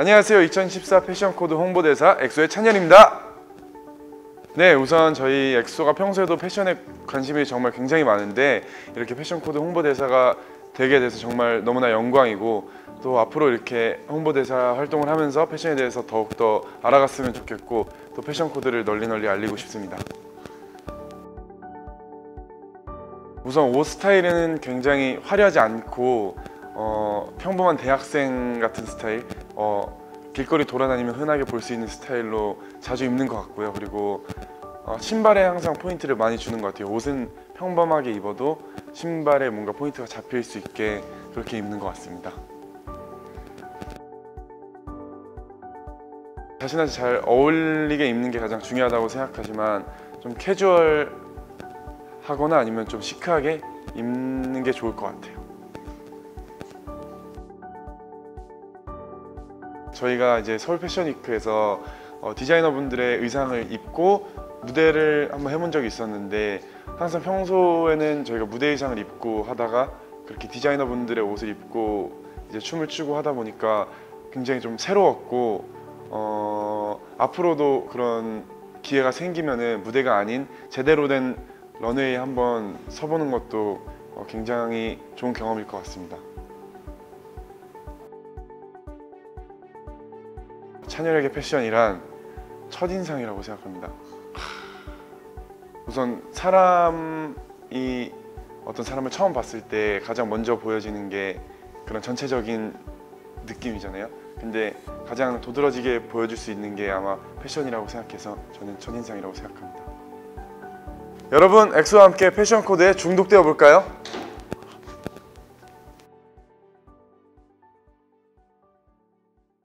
안녕하세요. 2014 패션 코드 홍보대사 엑소의 찬열입니다. 네, 우선 저희 엑소가 평소에도 패션에 관심이 정말 굉장히 많은데 이렇게 패션 코드 홍보대사가 되게 돼서 정말 너무나 영광이고 또 앞으로 이렇게 홍보대사 활동을 하면서 패션에 대해서 더욱더 알아갔으면 좋겠고 또 패션 코드를 널리 널리 알리고 싶습니다. 우선 옷 스타일은 굉장히 화려하지 않고 어, 평범한 대학생 같은 스타일 어, 길거리 돌아다니면 흔하게 볼 수 있는 스타일로 자주 입는 것 같고요. 그리고 어, 신발에 항상 포인트를 많이 주는 것 같아요. 옷은 평범하게 입어도 신발에 뭔가 포인트가 잡힐 수 있게 그렇게 입는 것 같습니다. 자신한테 잘 어울리게 입는 게 가장 중요하다고 생각하지만 좀 캐주얼 하거나 아니면 좀 시크하게 입는 게 좋을 것 같아요. 저희가 이제 서울 패션위크에서 어, 디자이너분들의 의상을 입고 무대를 한번 해본 적이 있었는데 항상 평소에는 저희가 무대 의상을 입고 하다가 그렇게 디자이너분들의 옷을 입고 이제 춤을 추고 하다 보니까 굉장히 좀 새로웠고 어, 앞으로도 그런 기회가 생기면은 무대가 아닌 제대로 된 런웨이 한번 서보는 것도 어, 굉장히 좋은 경험일 것 같습니다. 찬열에게 패션이란 첫인상이라고 생각합니다. 우선 사람이 어떤 사람을 처음 봤을 때 가장 먼저 보여지는 게 그런 전체적인 느낌이잖아요. 근데 가장 도드라지게 보여줄 수 있는 게 아마 패션이라고 생각해서 저는 첫인상이라고 생각합니다. 여러분 엑소와 함께 패션 코드에 중독되어 볼까요?